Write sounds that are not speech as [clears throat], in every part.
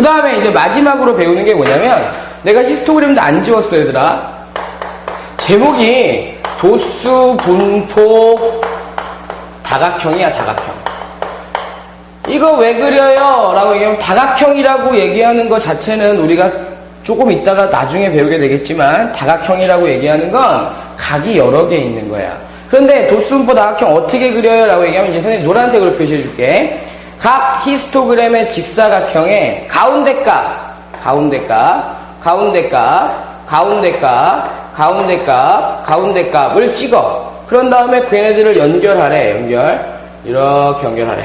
그 다음에 이제 마지막으로 배우는 게 뭐냐면 내가 히스토그램도 안 지웠어 얘들아. 제목이 도수 분포 다각형이야 다각형. 이거 왜 그려요? 라고 얘기하면 다각형이라고 얘기하는 것 자체는 우리가 조금 있다가 나중에 배우게 되겠지만 다각형이라고 얘기하는 건 각이 여러 개 있는 거야. 그런데 도수분포 다각형 어떻게 그려요? 라고 얘기하면 이제 선생님 노란색으로 표시해 줄게. 각 히스토그램의 직사각형의 가운데 값, 가운데 값, 가운데 값, 가운데 값, 가운데 값, 가운데 값을 찍어. 그런 다음에 그 얘네들을 연결하래, 연결. 이렇게 연결하래.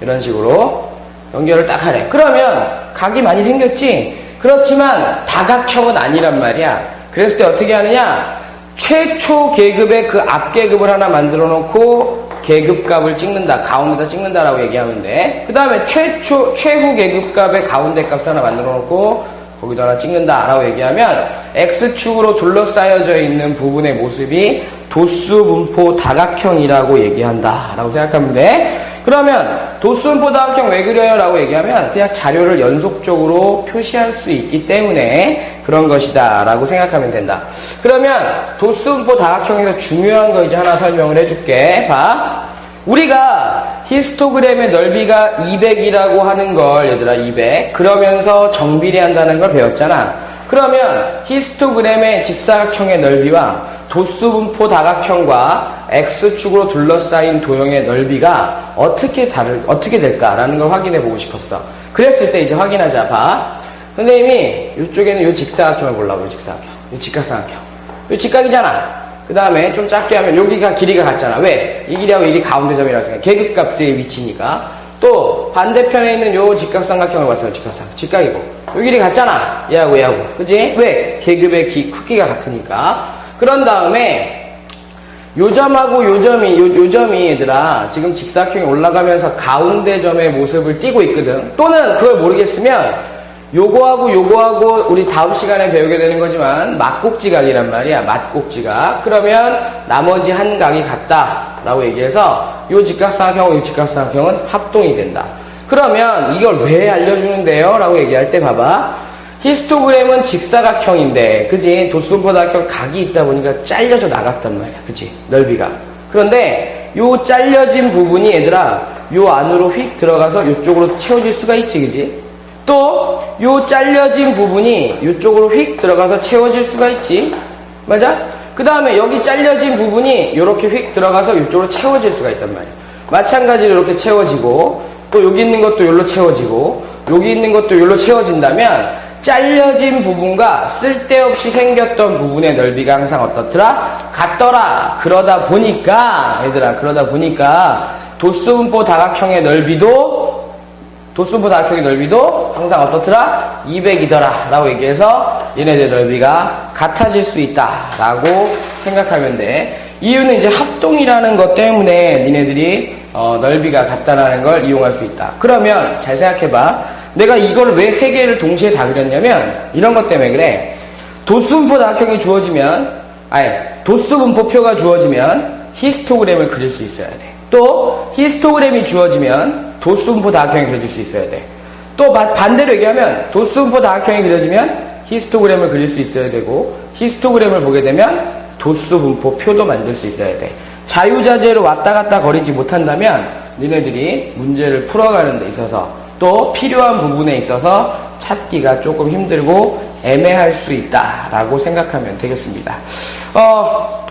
이런 식으로 연결을 딱 하래. 그러면 각이 많이 생겼지? 그렇지만 다각형은 아니란 말이야. 그랬을 때 어떻게 하느냐? 최초 계급의 그 앞 계급을 하나 만들어 놓고 계급값을 찍는다. 가운데다 찍는다라고 얘기하면 돼. 그 다음에 최초, 최후 계급값의 가운데 값 하나 만들어 놓고 거기다 하나 찍는다라고 얘기하면 X축으로 둘러싸여져 있는 부분의 모습이 도수 분포 다각형이라고 얘기한다라고 생각하면 돼. 그러면 도수분포 다각형 왜 그려요? 라고 얘기하면 그냥 자료를 연속적으로 표시할 수 있기 때문에 그런 것이다 라고 생각하면 된다. 그러면 도수분포 다각형에서 중요한 거 이제 하나 설명을 해줄게. 봐. 우리가 히스토그램의 넓이가 200이라고 하는 걸 얘들아 200 그러면서 정비례한다는 걸 배웠잖아. 그러면 히스토그램의 직사각형의 넓이와 도수분포 다각형과 X축으로 둘러싸인 도형의 넓이가 어떻게 다를, 어떻게 될까라는 걸 확인해 보고 싶었어. 그랬을 때 이제 확인하자. 봐. 선생님이 이쪽에는 이 직사각형을 보려고, 이 직사각형. 이 직각삼각형. 이 직각이잖아. 그 다음에 좀 작게 하면 여기가 길이가 같잖아. 왜? 이 길이하고 이 길이 가운데 점이라고 생각해. 계급값의 위치니까. 또 반대편에 있는 요 직각삼각형을 봤어요. 직각삼. 직각이고. 요 길이 같잖아. 얘하고 얘하고. 그지? 왜? 계급의 기, 크기가 같으니까. 그런 다음에 요점하고 요점이 요, 요점이 얘들아 지금 직사각형이 올라가면서 가운데 점의 모습을 띠고 있거든. 또는 그걸 모르겠으면 요거하고 요거하고 우리 다음 시간에 배우게 되는 거지만 막곡지각이란 말이야 막곡지각. 그러면 나머지 한 각이 같다 라고 얘기해서 요 직각삼각형하고 요 직각삼각형은 합동이 된다. 그러면 이걸 왜 알려주는데요? 라고 얘기할 때 봐봐 히스토그램은 직사각형인데, 그지? 도수분포다각형 각이 있다 보니까 잘려져 나갔단 말이야. 그지? 넓이가. 그런데, 요 잘려진 부분이 얘들아, 요 안으로 휙 들어가서 요쪽으로 채워질 수가 있지, 그지? 또, 요 잘려진 부분이 요쪽으로 휙 들어가서 채워질 수가 있지. 맞아? 그 다음에 여기 잘려진 부분이 요렇게 휙 들어가서 요쪽으로 채워질 수가 있단 말이야. 마찬가지로 이렇게 채워지고, 또 여기 있는 것도 요로 채워지고, 여기 있는 것도 요로 채워진다면, 잘려진 부분과 쓸데없이 생겼던 부분의 넓이가 항상 어떻더라? 같더라. 그러다 보니까, 얘들아, 그러다 보니까, 도수분포 다각형의 넓이도, 도수분포 다각형의 넓이도 항상 어떻더라? 200이더라. 라고 얘기해서 얘네들 넓이가 같아질 수 있다. 라고 생각하면 돼. 이유는 이제 합동이라는 것 때문에 니네들이 어, 넓이가 같다라는 걸 이용할 수 있다. 그러면 잘 생각해봐. 내가 이걸 왜 세 개를 동시에 다 그렸냐면 이런 것 때문에 그래. 도수분포 다각형이 주어지면 아니 도수분포표가 주어지면 히스토그램을 그릴 수 있어야 돼. 또 히스토그램이 주어지면 도수분포 다각형이 그려질 수 있어야 돼. 또 반대로 얘기하면 도수분포 다각형이 그려지면 히스토그램을 그릴 수 있어야 되고 히스토그램을 보게 되면 도수분포 표도 만들 수 있어야 돼. 자유자재로 왔다 갔다 거리지 못한다면 니네들이 문제를 풀어가는 데 있어서 또 필요한 부분에 있어서 찾기가 조금 힘들고 애매할 수 있다라고 생각하면 되겠습니다. 어,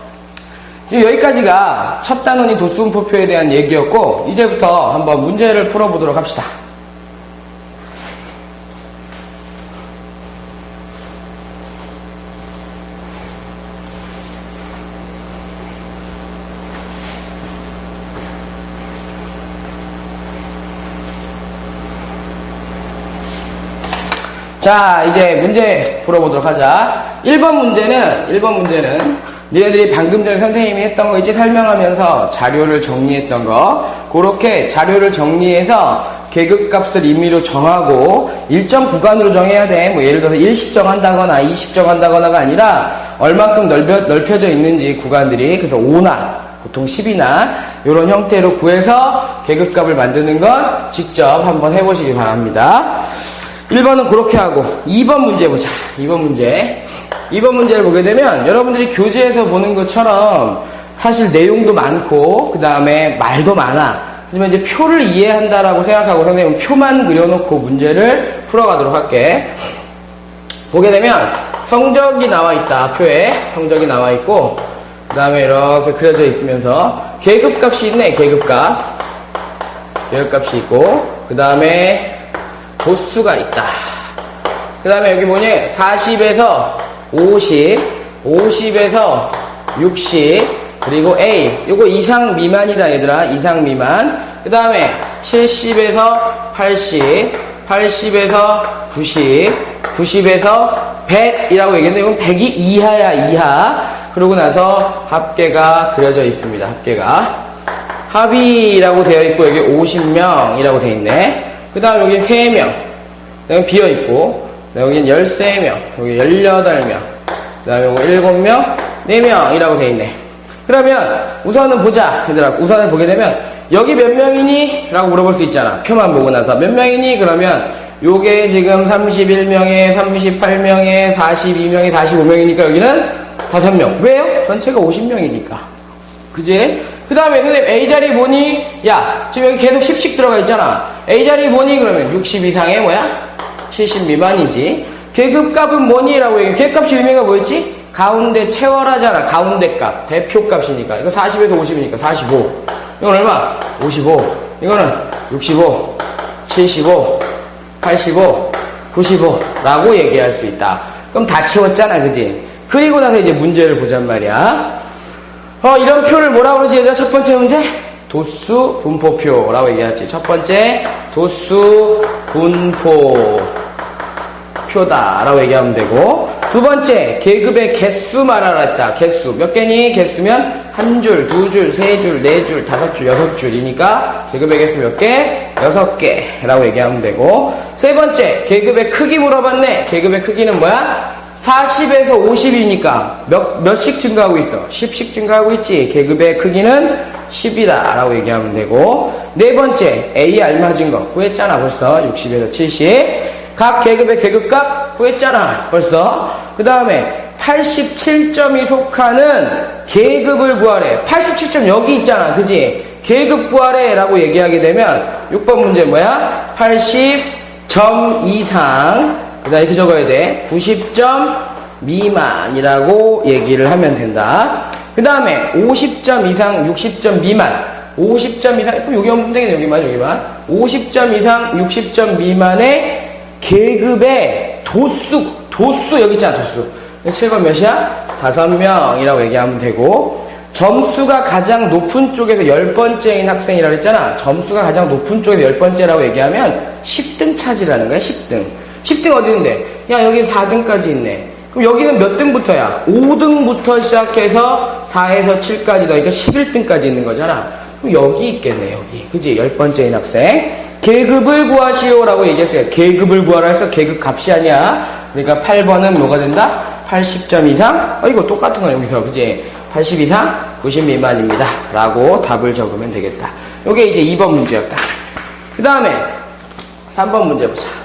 지금 여기까지가 첫 단원이 도수분포표에 대한 얘기였고 이제부터 한번 문제를 풀어보도록 합시다. 자, 이제 문제 풀어보도록 하자. 1번 문제는, 1번 문제는, 니네들이 방금 전에 선생님이 했던 거 이제 설명하면서 자료를 정리했던 거, 그렇게 자료를 정리해서 계급값을 임의로 정하고 일정 구간으로 정해야 돼. 뭐 예를 들어서 일식 정한다거나 이식 정한다거나가 아니라 얼만큼 넓혀, 넓혀져 있는지 구간들이 그래서 5나 보통 10이나 이런 형태로 구해서 계급값을 만드는 건 직접 한번 해보시기 바랍니다. 1번은 그렇게 하고 2번 문제 보자. 2번 문제. 2번 문제를 보게 되면 여러분들이 교재에서 보는 것처럼 사실 내용도 많고 그 다음에 말도 많아. 하지만 이제 표를 이해한다라고 생각하고 선생님은 표만 그려놓고 문제를 풀어가도록 할게. 보게 되면 성적이 나와 있다. 표에 성적이 나와 있고 그 다음에 이렇게 그려져 있으면서 계급값이 있네. 계급값. 계급값이 있고 그 다음에 도수가 있다. 그 다음에 여기 뭐냐? 40에서 50, 50에서 60, 그리고 A. 요거 이상 미만이다, 얘들아. 이상 미만. 그 다음에 70에서 80, 80에서 90, 90에서 100이라고 얘기했는데, 이건 100이 이하야, 이하. 그러고 나서 합계가 그려져 있습니다, 합계가. 합의라고 되어 있고, 여기 50명이라고 되어 있네. 그 다음 여기 3명. 여기 비어 있고, 여기 13명, 여기 18명, 그 다음에 요거 7명, 4명이라고 돼 있네. 그러면 우선은 보자. 얘들아, 우선을 보게 되면 여기 몇 명이니? 라고 물어볼 수 있잖아. 표만 보고 나서 몇 명이니? 그러면 요게 지금 31명에 38명에 42명에 45명이니까 여기는 5명. 왜요? 전체가 50명이니까. 그지? 그 다음에 선생님 A 자리 뭐니? 야 지금 여기 계속 10씩 들어가 있잖아. A 자리 뭐니? 그러면 60 이상의 뭐야? 70 미만이지. 계급값은 뭐니? 라고 얘기해. 계급값이 의미가 뭐였지? 가운데 채워라잖아. 가운데 값. 대표 값이니까. 이거 40에서 50이니까 45. 이건 얼마? 55. 이거는 65, 75, 85, 95. 라고 얘기할 수 있다. 그럼 다 채웠잖아. 그지? 그리고 나서 이제 문제를 보잔 말이야. 어, 이런 표를 뭐라고 그러지? 첫 번째 문제? 도수 분포표라고 얘기하지. 첫 번째, 도수 분포 표다 라고 얘기하면 되고, 두 번째, 계급의 개수 말하라 했다. 개수. 몇 개니? 개수면 한 줄, 두 줄, 세 줄, 네 줄, 다섯 줄, 여섯 줄이니까 계급의 개수 몇 개? 여섯 개라고 얘기하면 되고, 세 번째, 계급의 크기 물어봤네. 계급의 크기는 뭐야? 40에서 50이니까 몇, 몇씩 증가하고 있어? 10씩 증가하고 있지. 계급의 크기는 10이다. 라고 얘기하면 되고. 네 번째, A 알맞은 거. 구했잖아, 벌써. 60에서 70. 각 계급의 계급값 구했잖아, 벌써. 그 다음에 87점이 속하는 계급을 구하래. 87점 여기 있잖아, 그지? 계급 구하래. 라고 얘기하게 되면 6번 문제 뭐야? 80점 이상. 그 다음에 이렇게 적어야 돼. 90점 미만이라고 얘기를 하면 된다. 그 다음에 50점 이상, 60점 미만. 50점 이상, 그럼 여기 하면 되겠네, 여기만, 여기만. 50점 이상, 60점 미만의 계급의 도수, 도수, 여기 있잖아, 도수. 7번 몇이야? 5명이라고 얘기하면 되고, 점수가 가장 높은 쪽에서 열 번째인 학생이라고 했잖아. 점수가 가장 높은 쪽에서 열 번째라고 얘기하면 10등 차지라는 거야, 10등. 10등 어디 있는데? 야, 여기 4등까지 있네. 그럼 여기는 몇 등부터야? 5등부터 시작해서 4에서 7까지 더니까 11등까지 있는 거잖아. 그럼 여기 있겠네, 여기. 그지? 열 번째인 학생. 계급을 구하시오라고 얘기했어요. 계급을 구하라 해서 계급 값이 아니야. 그러니까 8번은 뭐가 된다? 80점 이상? 어, 이거 똑같은 거야, 여기서. 그지? 80 이상? 90 미만입니다. 라고 답을 적으면 되겠다. 요게 이제 2번 문제였다. 그 다음에 3번 문제 보자.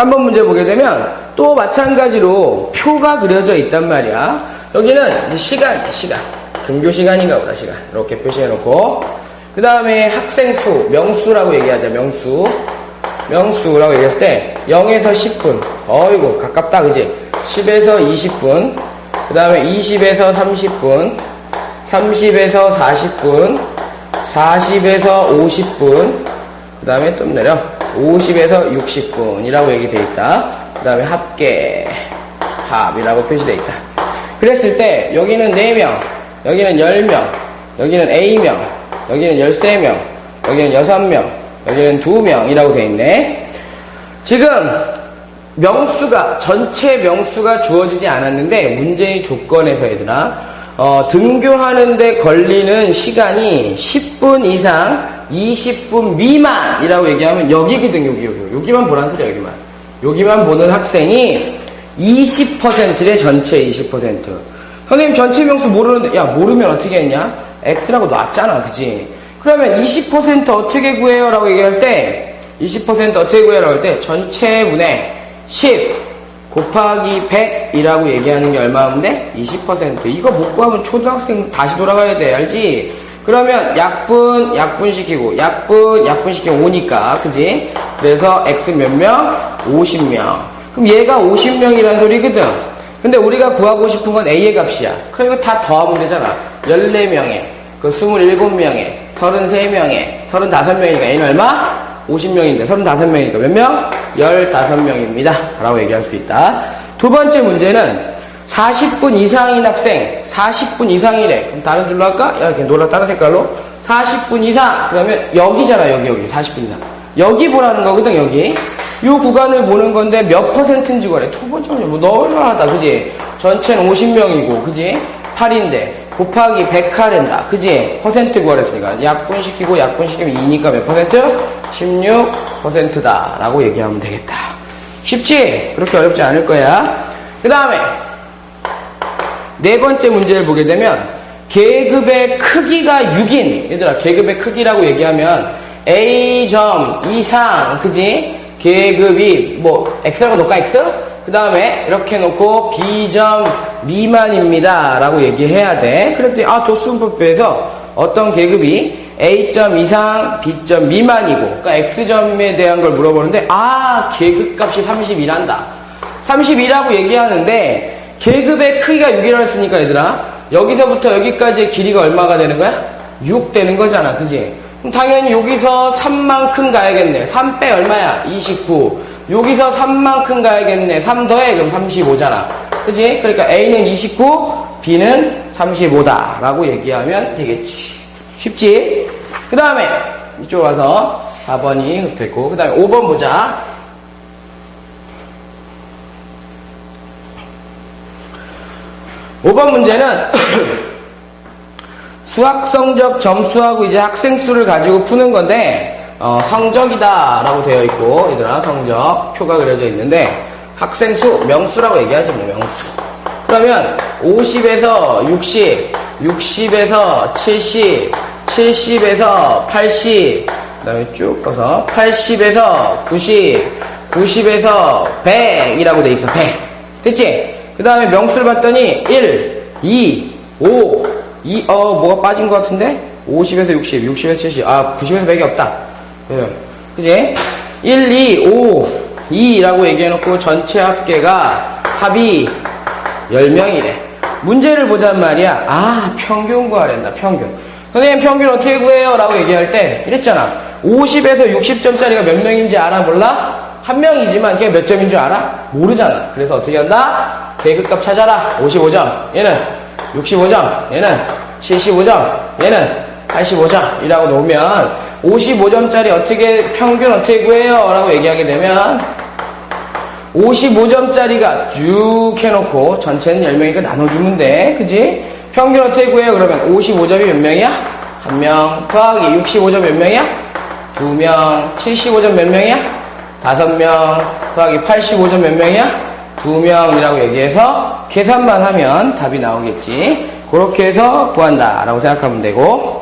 3번 문제 보게 되면 또 마찬가지로 표가 그려져 있단 말이야. 여기는 시간, 시간. 등교 시간인가 보다, 시간. 이렇게 표시해 놓고. 그 다음에 학생 수, 명수라고 얘기하자, 명수. 명수라고 얘기했을 때 0에서 10분. 어이구, 가깝다, 그지? 10에서 20분. 그 다음에 20에서 30분. 30에서 40분. 40에서 50분. 그 다음에 좀 내려. 50에서 60분이라고 얘기되어 있다. 그 다음에 합계, 합이라고 표시되어 있다. 그랬을 때, 여기는 4명, 여기는 10명, 여기는 A명, 여기는 13명, 여기는 6명, 여기는 2명이라고 되어 있네. 지금, 명수가, 전체 명수가 주어지지 않았는데, 문제의 조건에서 얘들아, 어, 등교하는데 걸리는 시간이 10분 이상 20분 미만이라고 얘기하면 여기거든 여기 여기. 여기만 보란 소리야 여기만. 여기만 보는 학생이 20%래 전체 20% 선생님 전체 명수 모르는데 야 모르면 어떻게 했냐? X라고 놨잖아 그지? 그러면 20% 어떻게 구해요 라고 얘기할 때 20% 어떻게 구해라고 할 때 전체 분의 10 곱하기 100이라고 얘기하는 게 얼마면 돼? 20% 이거 못 구하면 초등학생 다시 돌아가야 돼 알지? 그러면 약분 약분시키고 약분 약분시키고 5니까 그지? 그래서 x 몇 명? 50명 그럼 얘가 50명이라는 소리거든 근데 우리가 구하고 싶은 건 A의 값이야 그럼 이거 다 더하면 되잖아 14명에 그 27명에 33명에 35명이니까 얘는 얼마? 50명인데 35명이니까 몇 명? 15명입니다. 라고 얘기할 수 있다. 두 번째 문제는 40분 이상인 학생, 40분 이상이래. 그럼 다른 줄로 할까? 야, 이렇게 노란 다른 색깔로. 40분 이상. 그러면 여기잖아, 여기, 여기. 40분 이상. 여기 보라는 거거든, 여기. 이 구간을 보는 건데 몇 퍼센트인지. 두 번째는 뭐 널널하다, 그지? 전체는 50명이고, 그지? 8인데. 곱하기 100하랜다. 그지? 퍼센트 구하랬으니까. 약분시키고 약분시키면 2니까 몇 퍼센트? 16%다. 라고 얘기하면 되겠다. 쉽지? 그렇게 어렵지 않을 거야. 그 다음에, 네 번째 문제를 보게 되면, 계급의 크기가 6인. 얘들아, 계급의 크기라고 얘기하면, A점 이상, 그지? 계급이, 뭐, X라고 놓을까, X? 그 다음에, 이렇게 놓고, B점 미만입니다. 라고 얘기해야 돼. 그랬더니, 아, 도수분법에서 어떤 계급이 A점 이상, B점 미만이고, 그러니까 X점에 대한 걸 물어보는데, 아, 계급값이 31한다. 32라고 얘기하는데, 계급의 크기가 6이라고 했으니까, 얘들아, 여기서부터 여기까지의 길이가 얼마가 되는 거야? 6 되는 거잖아, 그지? 그럼 당연히 여기서 3만큼 가야겠네. 3 빼 얼마야? 29. 여기서 3만큼 가야겠네. 3 더해, 그럼 35잖아. 그지? 그러니까 A는 29, B는 35다. 라고 얘기하면 되겠지. 쉽지? 그 다음에 이쪽 와서 4번이 됐고 그 다음에 5번 보자. 오번 문제는 [clears throat] 수학 성적 점수하고 이제 학생 수를 가지고 푸는 건데 어, 성적이다 라고 되어 있고 얘들아 성적 표가 그려져 있는데 학생 수 명수라고 얘기하지 뭐 명수 그러면 50에서 60 60에서 70 70에서 80, 그 다음에 쭉 가서 80에서 90, 90에서 100이라고 돼 있어, 100. 됐지? 그 다음에 명수를 봤더니 1, 2, 5, 2, 어, 뭐가 빠진 것 같은데? 50에서 60, 60에서 70, 아, 90에서 100이 없다. 네. 그지? 1, 2, 5, 2라고 얘기해놓고 전체 합계가 합이 10명이래. 문제를 보자는 말이야. 아, 평균 구하랜다, 평균. 선생님 평균 어떻게 구해요? 라고 얘기할 때 이랬잖아 50에서 60점짜리가 몇 명인지 알아 몰라? 한 명이지만 그게 몇 점인 줄 알아? 모르잖아 그래서 어떻게 한다? 계급값 찾아라 55점 얘는 65점 얘는 75점 얘는 85점 이라고 놓으면 55점짜리 어떻게 평균 어떻게 구해요? 라고 얘기하게 되면 55점짜리가 쭉 해놓고 전체는 10명이니까 나눠주면 돼 그지? 평균 어떻게 구해요? 그러면 55점이 몇 명이야? 한 명. 더하기 65점 몇 명이야? 두 명. 75점 몇 명이야? 다섯 명. 더하기 85점 몇 명이야? 두 명이라고 얘기해서 계산만 하면 답이 나오겠지. 그렇게 해서 구한다. 라고 생각하면 되고.